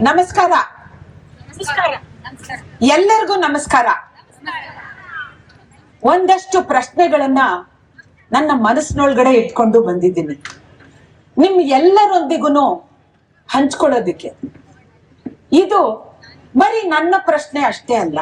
ನಮಸ್ಕಾರ. ಎಲ್ಲರಿಗೂ ನಮಸ್ಕಾರ. ಒಂದಷ್ಟು ಪ್ರಶ್ನೆಗಳನ್ನ ನನ್ನ ಮನಸ್ಸಿನೊಳಗಡೆ ಇಟ್ಕೊಂಡು ಬಂದಿದ್ದೀನಿ. ನಿಮ್ ಎಲ್ಲರೊಂದಿಗೂ ಹಂಚ್ಕೊಳ್ಳೋದಿಕ್ಕೆ. ಇದು ಬರೀ ನನ್ನ ಪ್ರಶ್ನೆ ಅಷ್ಟೇ ಅಲ್ಲ.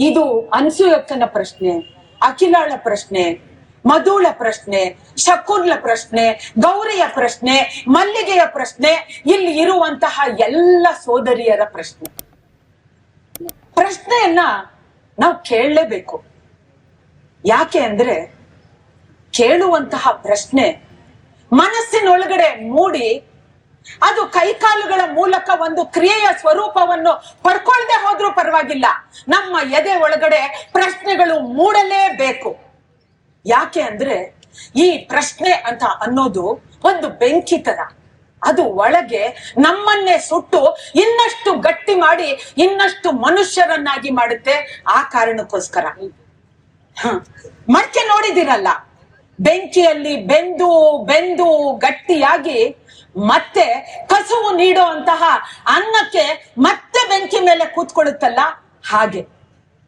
ಇದು ಅನ್ಸುಯಕ್ಕನ ಪ್ರಶ್ನೆ ಅಖಿಲಾಳ ಪ್ರಶ್ನೆ ಮಧುಳ ಪ್ರಶ್ನೆ ಶಕುನ್ಲ ಪ್ರಶ್ನೆ, ಗೌರಿಯ ಪ್ರಶ್ನೆ, ಮಲ್ಲಿಗೆಯ ಪ್ರಶ್ನೆ, ಇಲ್ಲಿ ಇರುವಂತಹ ಎಲ್ಲ ಸೋದರಿಯರ ಪ್ರಶ್ನೆ. ಪ್ರಶ್ನೆಯನ್ನ ನಾವು ಕೇಳಲೇಬೇಕು. ಯಾಕೆ ಅಂದ್ರೆ ಕೇಳುವಂತಹ ಪ್ರಶ್ನೆ ಮನಸ್ಸಿನೊಳಗಡೆ ಮೂಡಿ ಅದು ಕೈಕಾಲುಗಳ ಮೂಲಕ ಒಂದು ಕ್ರಿಯೆಯ ಸ್ವರೂಪವನ್ನು ಪಡ್ಕೊಳ್ದೆ ಹೋದ್ರೂ ಪರವಾಗಿಲ್ಲ. ನಮ್ಮ ಎದೆ ಒಳಗಡೆ ಪ್ರಶ್ನೆಗಳು ಮೂಡಲೇಬೇಕು. ಯಾಕೆ ಅಂದ್ರೆ ಈ ಪ್ರಶ್ನೆ ಅಂತ ಅನ್ನೋದು ಒಂದು ಬೆಂಕಿ ತರ ಅದು ಒಳಗೆ ನಮ್ಮನ್ನೇ ಸುಟ್ಟು ಇನ್ನಷ್ಟು ಗಟ್ಟಿ ಮಾಡಿ ಇನ್ನಷ್ಟು ಮನುಷ್ಯರನ್ನಾಗಿ ಮಾಡುತ್ತೆ ಆ ಕಾರಣಕ್ಕೋಸ್ಕರ. ಮಡಕೆ ನೋಡಿದಿರಲ್ಲ ಬೆಂಕಿಯಲ್ಲಿ ಬೆಂದು ಬೆಂದು ಗಟ್ಟಿಯಾಗಿ ಮತ್ತೆ ಕಸುವು ಅಂತಹ ಅನ್ನಕ್ಕೆ ಮತ್ತೆ ಬೆಂಕಿ ಮೇಲೆ ಕೂತ್ಕೊಳ್ಳುತ್ತಲ್ಲ? ಹಾಗೆ.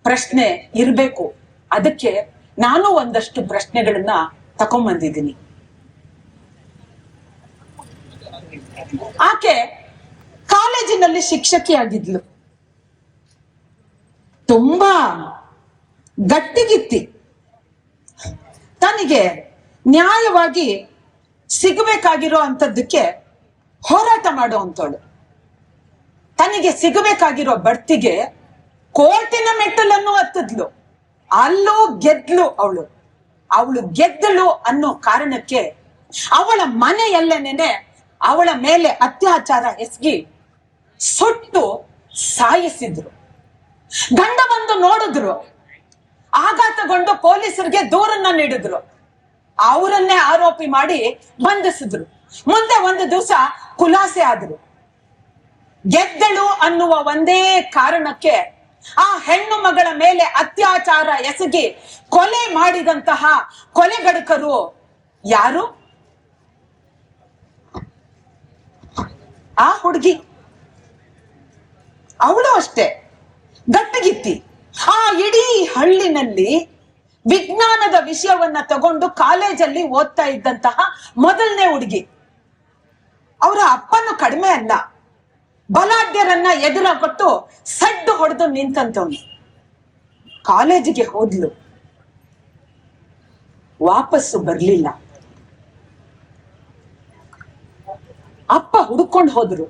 ಪ್ರಶ್ನೆ ಇರಬೇಕು. ಅದಕ್ಕೆ ನಾನು ಒಂದಷ್ಟು ಪ್ರಶ್ನೆಗಳನ್ನ ತಕೊಂಬಂದಿದ್ದೀನಿ. ಆಕೆ ಕಾಲೇಜಿನಲ್ಲಿ ಶಿಕ್ಷಕಿಯಾಗಿದ್ಲು. ತುಂಬಾ ಗಟ್ಟಿಗಿತ್ತಿ. ತನಗೆ ನ್ಯಾಯವಾಗಿ ಸಿಗಬೇಕಾಗಿರೋ ಅಂತದ್ದಕ್ಕೆ ಹೋರಾಟ ಮಾಡುವಂತವಳು ತನಗೆ ಸಿಗಬೇಕಾಗಿರೋ ಬಡ್ತಿಗೆ ಕೋರ್ಟಿನ ಮೆಟ್ಟಲನ್ನು ಹತ್ತದ್ಲು. ಅಲ್ಲೂ ಗೆದ್ಲು ಅವಳು. ಅವಳು ಗೆದ್ದಳು ಅನ್ನೋ ಕಾರಣಕ್ಕೆ ಅವಳ ಮನೆಯಲ್ಲೇನೆ ಅವಳ ಮೇಲೆ ಅತ್ಯಾಚಾರ ಎಸಗಿ ಸುಟ್ಟು ಸಾಯಿಸಿದ್ರು. ಗಂಡ ಬಂದು ನೋಡಿದ್ರು. ಆಘಾತಗೊಂಡು ಪೊಲೀಸರಿಗೆ ದೂರನ್ನ ನೀಡಿದ್ರು. ಅವರನ್ನೇ ಆರೋಪಿ ಮಾಡಿ ಬಂಧಿಸಿದ್ರು. ಮುಂದೆ ಒಂದು ದಿವಸ ಖುಲಾಸೆ ಆದ್ರು. ಗೆದ್ದಳು ಅನ್ನುವ ಒಂದೇ ಕಾರಣಕ್ಕೆ ಆ ಹೆಣ್ಣು ಮಗಳ ಮೇಲೆ ಅತ್ಯಾಚಾರ ಎಸಗಿ ಕೊಲೆ ಮಾಡಿದಂತಹ ಕೊಲೆಗಡಕರು ಯಾರು? ಆ ಹುಡುಗಿ. ಅವಳು ಅಷ್ಟೇ. ಗಟ್ಟಿಗಿತ್ತಿ. ಆ ಇಡೀ ಹಳ್ಳಿನಲ್ಲಿ ವಿಜ್ಞಾನದ ವಿಷಯವನ್ನ ತಗೊಂಡು ಕಾಲೇಜಲ್ಲಿ ಓದ್ತಾ ಇದ್ದಂತಹ ಮೊದಲನೇ ಹುಡುಗಿ. ಅವರ ಅಪ್ಪನು ಕಡಿಮೆ ಅಲ್ಲ. ಬಲಾಢ್ಯರನ್ನ ಎದುರಾಗೊಟ್ಟು ಸಡ್ಡು ಹೊಡೆದು ನಿಂತಂತವನು. ಕಾಲೇಜಿಗೆ ಹೋದ್ಲು. ವಾಪಸ್ಸು ಬರ್ಲಿಲ್ಲ. ಅಪ್ಪ ಹುಡ್ಕೊಂಡು ಹೋದ್ರು.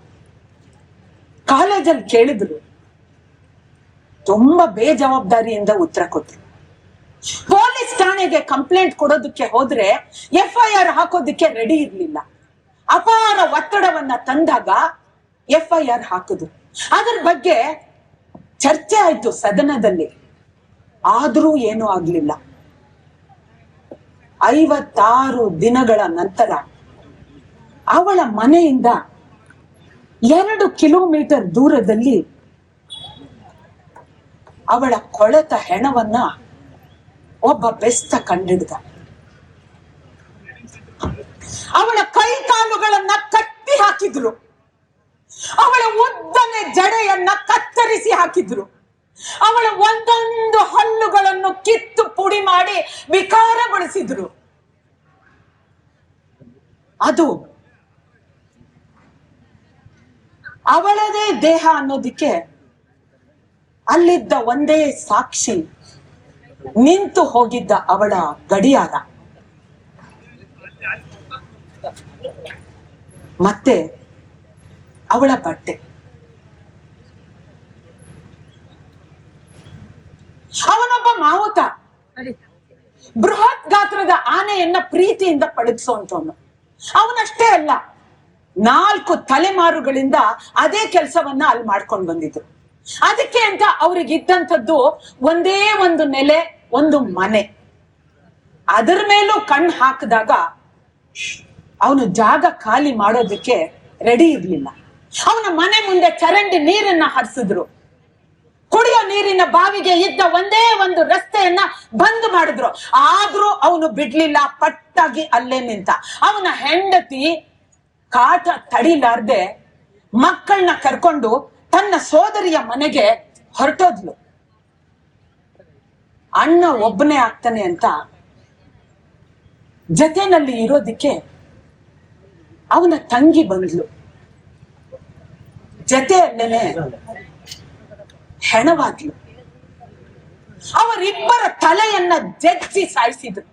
ಕಾಲೇಜಲ್ಲಿ ಕೇಳಿದ್ರು. ತುಂಬಾ ಬೇಜವಾಬ್ದಾರಿಯಿಂದ ಉತ್ತರ ಕೊಟ್ರು. ಪೊಲೀಸ್ ಠಾಣೆಗೆ ಕಂಪ್ಲೇಂಟ್ ಕೊಡೋದಕ್ಕೆ ಹೋದ್ರೆ ಎಫ್ ಐ ಆರ್ ಹಾಕೋದಕ್ಕೆ ರೆಡಿ ಇರ್ಲಿಲ್ಲ. ಅಪಾರ ಒತ್ತಡವನ್ನ ತಂದಾಗ ಎಫ್ ಐ ಆರ್ ಹಾಕುದು. ಅದರ ಬಗ್ಗೆ ಚರ್ಚೆ ಆಯ್ತು ಸದನದಲ್ಲಿ. ಆದ್ರೂ ಏನೂ ಆಗ್ಲಿಲ್ಲ. ಐವತ್ತಾರು ದಿನಗಳ ನಂತರ ಅವಳ ಮನೆಯಿಂದ ಎರಡು ಕಿಲೋಮೀಟರ್ ದೂರದಲ್ಲಿ ಅವಳ ಕೊಳೆತ ಹೆಣವನ್ನ ಒಬ್ಬ ಬೆಸ್ತ ಕಂಡಿಡ್ದ. ಅವಳ ಕೈ ಕಾಲುಗಳನ್ನ ಕಟ್ಟಿ ಹಾಕಿದ್ರು. ಅವಳ ಉದ್ದನೆ ಜಡೆಯನ್ನ ಕತ್ತರಿಸಿ ಹಾಕಿದ್ರು. ಅವಳ ಒಂದೊಂದು ಹಲ್ಲುಗಳನ್ನು ಕಿತ್ತು ಪುಡಿ ಮಾಡಿ ವಿಕಾರಗೊಳಿಸಿದ್ರು. ಅದು ಅವಳದೇ ದೇಹ ಅನ್ನೋದಿಕ್ಕೆ ಅಲ್ಲಿದ್ದ ಒಂದೇ ಸಾಕ್ಷಿ, ನಿಂತು ಹೋಗಿದ್ದ ಅವಳ ಗಡಿಯಾರ. ಮತ್ತೆ ಅವಳ ಬಟ್ಟೆ ಅವನೊಬ್ಬ ಮಾವುತ. ಬೃಹತ್ ಗಾತ್ರದ ಆನೆಯನ್ನ ಪ್ರೀತಿಯಿಂದ ಪಳಗಿಸುವಂತವನು. ಅವನಷ್ಟೇ ಅಲ್ಲ ನಾಲ್ಕು ತಲೆಮಾರುಗಳಿಂದ ಅದೇ ಕೆಲಸವನ್ನ ಅಲ್ಲಿ ಮಾಡ್ಕೊಂಡು ಬಂದಿದ್ರು ಅದಕ್ಕೆ ಅಂತ ಅವ್ರಿಗಿದ್ದಂಥದ್ದು ಒಂದೇ ಒಂದು ನೆಲೆ ಒಂದು ಮನೆ. ಅದರ ಮೇಲೂ ಕಣ್ಣು ಹಾಕಿದಾಗ ಅವನು ಜಾಗ ಖಾಲಿ ಮಾಡೋದಕ್ಕೆ ರೆಡಿ ಇರ್ಲಿಲ್ಲ. ಅವನ ಮನೆ ಮುಂದೆ ಚರಂಡಿ ನೀರನ್ನ ಹರಿಸಿದ್ರು. ಕುಡಿಯೋ ನೀರಿನ ಬಾವಿಗೆ ಇದ್ದ ಒಂದೇ ಒಂದು ರಸ್ತೆಯನ್ನ ಬಂದ್ ಮಾಡಿದ್ರು. ಆದ್ರೂ ಅವನು ಬಿಡ್ಲಿಲ್ಲ, ಪಟ್ಟಾಗಿ ಅಲ್ಲೇ ನಿಂತ. ಅವನ ಹೆಂಡತಿ ಕಾಟ ತಡಿಲಾರ್ದೆ ಮಕ್ಕಳನ್ನ ಕರ್ಕೊಂಡು ತನ್ನ ಸೋದರಿಯ ಮನೆಗೆ ಹೊರಟೋದ್ಲು. ಅಣ್ಣ ಒಬ್ಬನೇ ಆಗ್ತಾನೆ ಅಂತ ಜತೆನಲ್ಲಿ ಇರೋದಿಕ್ಕೆ ಅವನ ತಂಗಿ ಬಂದ್ಲು. ಜೊತೆಯಲ್ಲೇನೆ ಹೆಣವಾದ್ಲು ಅವರಿಬ್ಬರ ತಲೆಯನ್ನ ಜಜ್ಜಿ ಸಾಯಿಸಿದ್ರು.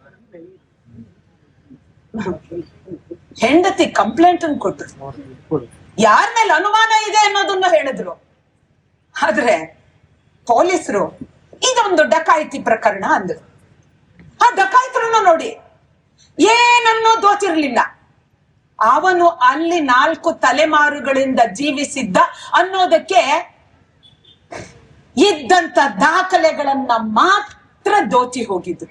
ಹೆಂಡತಿ ಕಂಪ್ಲೇಂಟ್ ಅನ್ನು ಕೊಟ್ಟರು. ಯಾರ ಮೇಲೆ ಅನುಮಾನ ಇದೆ ಅನ್ನೋದನ್ನ ಹೇಳಿದ್ರು. ಆದ್ರೆ ಪೊಲೀಸರು ಇದೊಂದು ಡಕಾಯಿತಿ ಪ್ರಕರಣ ಅಂದ್ರು. ಆ ಡಕಾಯಿತರನ್ನು ನೋಡಿ ಏನನ್ನೋ ದೋಚಿರ್ಲಿಲ್ಲ. ಅವನು ಅಲ್ಲಿ ನಾಲ್ಕು ತಲೆಮಾರುಗಳಿಂದ ಜೀವಿಸಿದ್ದ ಅನ್ನೋದಕ್ಕೆ ಇದ್ದಂತ ದಾಖಲೆಗಳನ್ನ ಮಾತ್ರ ದೋಚಿ ಹೋಗಿದ್ದು.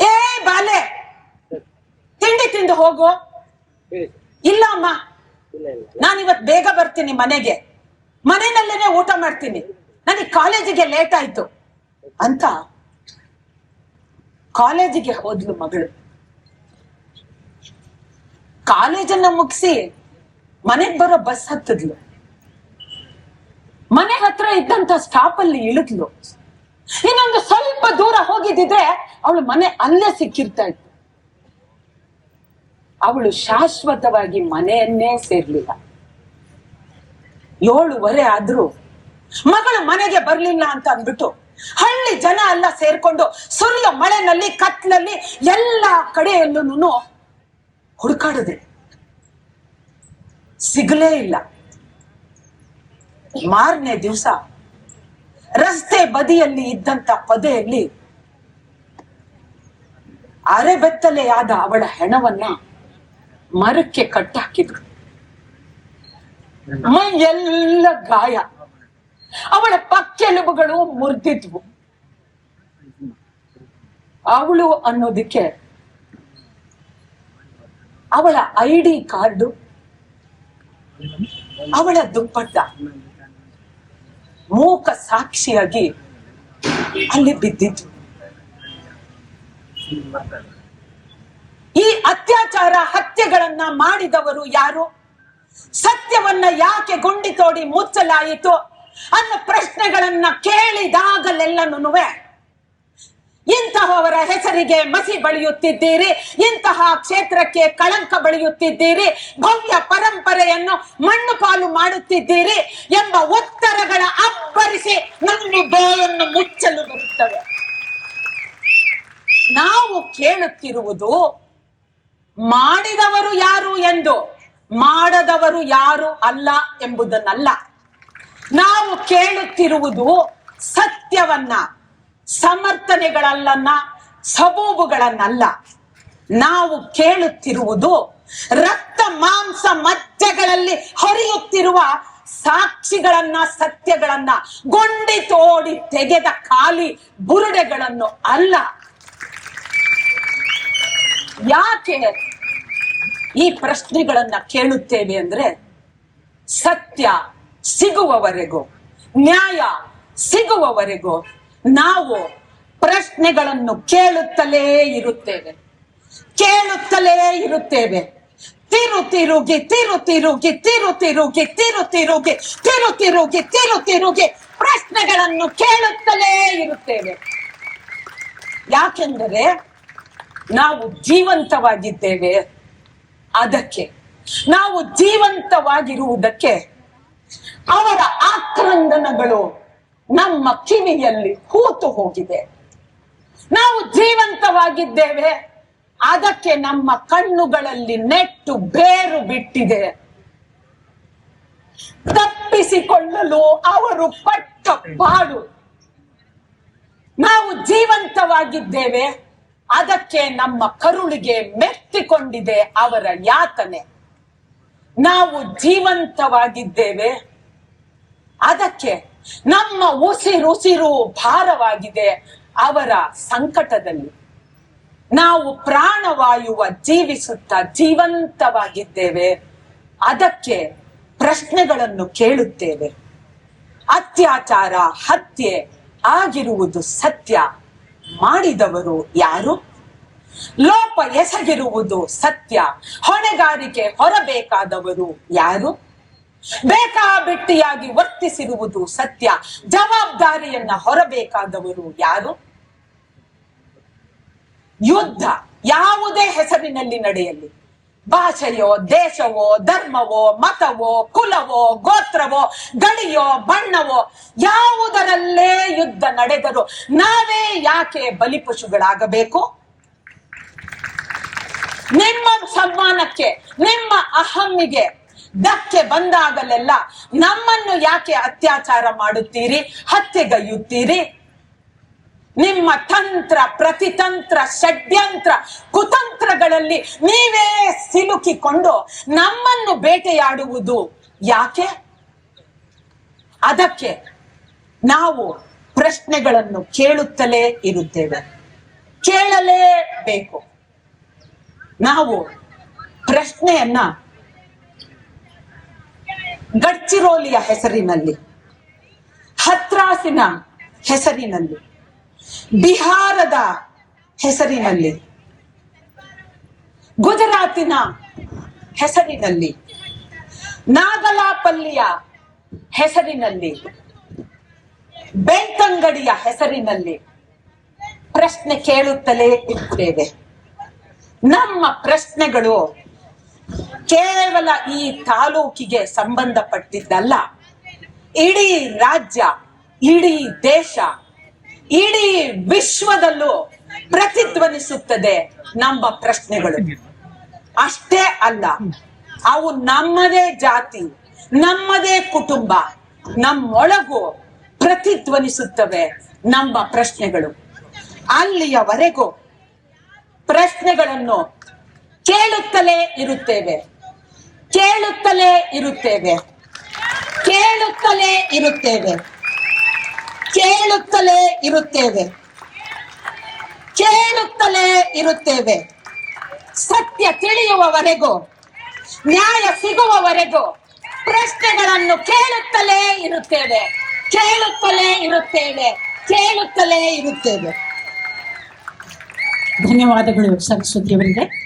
ಏ ಬಾಲೆ! ತಿಂಡಿ ತಿಂದು ಹೋಗು. ಇಲ್ಲ ಅಮ್ಮ. ನಾನಿವತ್ ಬೇಗ ಬರ್ತೀನಿ ಮನೆಗೆ. ಮನೆಯಲ್ಲೇನೆ ಊಟ ಮಾಡ್ತೀನಿ. ನನಗೆ ಕಾಲೇಜಿಗೆ ಲೇಟ್ ಆಯ್ತು. ಅಂತ ಕಾಲೇಜಿಗೆ ಹೋದ್ಲು ಮಗಳು. ಕಾಲೇಜನ್ನ ಮುಗಿಸಿ ಮನೆಗ್ ಬರೋ ಬಸ್ ಹತ್ತದ್ಲು. ಮನೆ ಹತ್ರ ಇದ್ದಂತ ಸ್ಟಾಪ್ ಅಲ್ಲಿ ಇಳಿದ್ಲು. ಇನ್ನೊಂದು ಸ್ವಲ್ಪ ದೂರ ಹೋಗಿದ್ದಿದ್ರೆ ಅವಳು ಮನೆ ಅಲ್ಲೇ ಸಿಕ್ಕಿರ್ತಾ ಇತ್ತು. ಅವಳು ಶಾಶ್ವತವಾಗಿ ಮನೆಯನ್ನೇ ಸೇರ್ಲಿಲ್ಲ. ಏಳುವರೆ ಆದ್ರೂ ಮಗಳು ಮನೆಗೆ ಬರ್ಲಿಲ್ಲ ಅಂತ ಅಂದ್ಬಿಟ್ಟು ಹಳ್ಳಿ ಜನ ಎಲ್ಲ ಸೇರ್ಕೊಂಡು ಸುರಿಯ ಮಳೆನಲ್ಲಿ, ಕತ್ಲಲ್ಲಿ ಎಲ್ಲ ಕಡೆಯಲ್ಲೂ ಹುಡುಕಾಡಿದೆ. ಸಿಗಲೇ ಇಲ್ಲ. ಮಾರನೇ ದಿವಸ ರಸ್ತೆ ಬದಿಯಲ್ಲಿ ಇದ್ದಂತ ಪೊದೆಯಲ್ಲಿ ಅರೆಬೆತ್ತಲೆಯಾದ ಅವಳ ಹೆಣವನ್ನ ಮರಕ್ಕೆ ಕಟ್ಟಾಕಿದ್ರು. ಮೈ ಎಲ್ಲ ಗಾಯ. ಅವಳ ಪಕ್ಕೆಲುಬುಗಳು ಮುರಿದಿದ್ವು. ಅವಳು ಅನ್ನೋದಕ್ಕೆ ಅವಳ ಐ ಡಿ ಕಾರ್ಡು, ಅವಳ ದುಪ್ಪಟ್ಟ ಮೂಕ ಸಾಕ್ಷಿಯಾಗಿ ಅಲ್ಲಿ ಬಿದ್ದಿದ್ವು. ಈ ಅತ್ಯಾಚಾರ ಹತ್ಯೆಗಳನ್ನ ಮಾಡಿದವರು ಯಾರು? ಸತ್ಯವನ್ನ ಯಾಕೆ ಗುಂಡಿ ತೋಡಿ ಮುಚ್ಚಲಾಯಿತು? ಅನ್ನೋ ಪ್ರಶ್ನೆಗಳನ್ನ ಕೇಳಿದಾಗಲೆಲ್ಲನೂ ಇಂತಹವರ ಹೆಸರಿಗೆ ಮಸಿ ಬಳಿಯುತ್ತಿದ್ದೀರಿ, ಇಂತಹ ಕ್ಷೇತ್ರಕ್ಕೆ ಕಳಂಕ ಬಳಿಯುತ್ತಿದ್ದೀರಿ, ಭವ್ಯ ಪರಂಪರೆಯನ್ನು ಮಣ್ಣು ಪಾಲು ಮಾಡುತ್ತಿದ್ದೀರಿ ಎಂಬ ಉತ್ತರಗಳ ಅಬ್ಬರಿಸಿ ನನ್ನ ಬಾಯನ್ನು ಮುಚ್ಚಲು ಬರುತ್ತವೆ. ನಾವು ಕೇಳುತ್ತಿರುವುದು, ಮಾಡಿದವರು ಯಾರು ಎಂದು, ಮಾಡದವರು ಯಾರು ಅಲ್ಲ ಎಂಬುದನ್ನಲ್ಲ. ನಾವು ಕೇಳುತ್ತಿರುವುದು ಸತ್ಯವನ್ನ, ಸಮರ್ಥನೆಗಳಲ್ಲನ್ನ, ಸಬೂಬುಗಳನ್ನಲ್ಲ. ನಾವು ಕೇಳುತ್ತಿರುವುದು ರಕ್ತ ಮಾಂಸ ಮಧ್ಯಗಳಲ್ಲಿ ಹರಿಯುತ್ತಿರುವ ಸಾಕ್ಷಿಗಳನ್ನ, ಸತ್ಯಗಳನ್ನ, ಗೊಂಡಿ ತೋಡಿ ತೆಗೆದ ಖಾಲಿ ಬುರುಡೆಗಳನ್ನು ಅಲ್ಲ. ಯಾಕೆ ಈ ಪ್ರಶ್ನೆಗಳನ್ನ ಕೇಳುತ್ತೇವೆ ಅಂದ್ರೆ ಸತ್ಯ ಸಿಗುವವರೆಗೂ, ನ್ಯಾಯ ಸಿಗುವವರೆಗೂ ನಾವು ಪ್ರಶ್ನೆಗಳನ್ನು ಕೇಳುತ್ತಲೇ ಇರುತ್ತೇವೆ. ಕೇಳುತ್ತಲೇ ಇರುತ್ತೇವೆ. ತಿರು ತಿರುಗಿ ತಿರು ತಿರುಗಿ ತಿರು ತಿರುಗಿ ತಿರು ತಿರುಗಿ ತಿರು ತಿರುಗಿ ತಿರು ತಿರುಗಿ ಪ್ರಶ್ನೆಗಳನ್ನು ಕೇಳುತ್ತಲೇ ಇರುತ್ತೇವೆ. ಯಾಕೆಂದರೆ ನಾವು ಜೀವಂತವಾಗಿದ್ದೇವೆ. ಅದಕ್ಕೆ, ನಾವು ಜೀವಂತವಾಗಿರುವುದಕ್ಕೆ ಅವರ ಆಕ್ರಂದನಗಳು ನಮ್ಮ ಕಿವಿಯಲ್ಲಿ ಹೂತು ಹೋಗಿದೆ. ನಾವು ಜೀವಂತವಾಗಿದ್ದೇವೆ. ಅದಕ್ಕೆ ನಮ್ಮ ಕಣ್ಣುಗಳಲ್ಲಿ ನೆಟ್ಟು ಬೇರು ಬಿಟ್ಟಿದೆ. ತಪ್ಪಿಸಿಕೊಳ್ಳಲು ಅವರು ಪಟ್ಟ ಬಾಡು ನಾವು ಜೀವಂತವಾಗಿದ್ದೇವೆ. ಅದಕ್ಕೆ ನಮ್ಮ ಕರುಳಿಗೆ ಮೆತ್ತಿಕೊಂಡಿದೆ ಅವರ ಯಾತನೆ. ನಾವು ಜೀವಂತವಾಗಿದ್ದೇವೆ. ಅದಕ್ಕೆ ನಮ್ಮ ಉಸಿರುಸಿರು ಭಾರವಾಗಿದೆ ಅವರ ಸಂಕಟದಲ್ಲಿ. ನಾವು ಪ್ರಾಣವಾಯುವ ಜೀವಿಸುತ್ತಾ ಜೀವಂತವಾಗಿದ್ದೇವೆ. ಅದಕ್ಕೆ ಪ್ರಶ್ನೆಗಳನ್ನು ಕೇಳುತ್ತೇವೆ. ಅತ್ಯಾಚಾರ, ಹತ್ಯೆ ಆಗಿರುವುದು ಸತ್ಯ. ಮಾಡಿದವರು ಯಾರು? ಲೋಪ ಎಸಗಿರುವುದು ಸತ್ಯ. ಹೊಣೆಗಾರಿಕೆ ಹೊರಬೇಕಾದವರು ಯಾರು? ಬೇಕಾಬಿಟ್ಟಿಯಾಗಿ ವರ್ತಿಸಿರುವುದು ಸತ್ಯ. ಜವಾಬ್ದಾರಿಯನ್ನ ಹೊರಬೇಕಾದವರು ಯಾರು? ಯುದ್ಧ ಯಾವುದೇ ಹೆಸರಿನಲ್ಲಿ ನಡೆಯಲಿ. ಭಾಷೆಯೋ, ದೇಶವೋ, ಧರ್ಮವೋ, ಮತವೋ, ಕುಲವೋ, ಗೋತ್ರವೋ, ಗಡಿಯೋ, ಬಣ್ಣವೋ, ಯಾವುದರಲ್ಲೇ ಯುದ್ಧ ನಡೆದರೂ ನಾವೇ ಯಾಕೆ ಬಲಿಪಶುಗಳಾಗಬೇಕು? ನಿಮ್ಮ ಸನ್ಮಾನಕ್ಕೆ, ನಿಮ್ಮ ಅಹಮ್ಮಿಗೆ ಧಕ್ಕೆ ಬಂದಾಗಲೆಲ್ಲ ನಮ್ಮನ್ನು ಯಾಕೆ ಅತ್ಯಾಚಾರ ಮಾಡುತ್ತೀರಿ? ಹತ್ಯೆಗೈಯುತ್ತೀರಿ? ನಿಮ್ಮ ತಂತ್ರ, ಪ್ರತಿತಂತ್ರ, ಷಡ್ಯಂತ್ರ, ಕುತಂತ್ರಗಳಲ್ಲಿ ನೀವೇ ಸಿಲುಕಿಕೊಂಡು ನಮ್ಮನ್ನು ಬೇಟೆಯಾಡುವುದು ಯಾಕೆ? ಅದಕ್ಕೆ ನಾವು ಪ್ರಶ್ನೆಗಳನ್ನು ಕೇಳುತ್ತಲೇ ಇರುತ್ತೇವೆ. ಕೇಳಲೇಬೇಕು. ನಾವು ಪ್ರಶ್ನೆಯನ್ನ ಗಡ್ಚಿರೋಲಿಯ ಹೆಸರಿನಲ್ಲಿ, ಹತ್ರಾಸಿನ ಹೆಸರಿನಲ್ಲಿ, ಬಿಹಾರದ ಹೆಸರಿನಲ್ಲಿ, ಗುಜರಾತಿನ ಹೆಸರಿನಲ್ಲಿ, ನಾಗಲಾಪಲ್ಲಿಯ ಹೆಸರಿನಲ್ಲಿ ಬೆಂಕಂಗಡಿಯ ಹೆಸರಿನಲ್ಲಿ ಪ್ರಶ್ನೆ ಕೇಳುತ್ತಲೇ ಇರ್ತೇವೆ. ನಮ್ಮ ಪ್ರಶ್ನೆಗಳು ಕೇವಲ ಈ ತಾಲೂಕಿಗೆ ಸಂಬಂಧಪಟ್ಟಿದ್ದಲ್ಲ. ಇಡೀ ರಾಜ್ಯ, ಇಡೀ ದೇಶ, ಇಡೀ ವಿಶ್ವದಲ್ಲೂ ಪ್ರತಿಧ್ವನಿಸುತ್ತದೆ ನಮ್ಮ ಪ್ರಶ್ನೆಗಳು. ಅಷ್ಟೇ ಅಲ್ಲ, ಅವು ನಮ್ಮದೇ ಜಾತಿ, ನಮ್ಮದೇ ಕುಟುಂಬ, ನಮ್ಮೊಳಗೂ ಪ್ರತಿಧ್ವನಿಸುತ್ತವೆ ನಮ್ಮ ಪ್ರಶ್ನೆಗಳು. ಅಲ್ಲಿಯವರೆಗೂ ಪ್ರಶ್ನೆಗಳನ್ನು ಕೇಳುತ್ತಲೇ ಇರುತ್ತೇವೆ. ಕೇಳುತ್ತಲೇ ಇರುತ್ತೇವೆ. ಕೇಳುತ್ತಲೇ ಇರುತ್ತೇವೆ. ಕೇಳುತ್ತಲೇ ಇರುತ್ತೇವೆ. ಕೇಳುತ್ತಲೇ ಇರುತ್ತೇವೆ. ಸತ್ಯ ತಿಳಿಯುವವರೆಗೂ, ನ್ಯಾಯ ಸಿಗುವವರೆಗೂ ಪ್ರಶ್ನೆಗಳನ್ನು ಕೇಳುತ್ತಲೇ ಇರುತ್ತೇವೆ. ಕೇಳುತ್ತಲೇ ಇರುತ್ತೇವೆ. ಕೇಳುತ್ತಲೇ ಇರುತ್ತೇವೆ. ಧನ್ಯವಾದಗಳು ಸರಸ್ವತಿ ಅವರಿಗೆ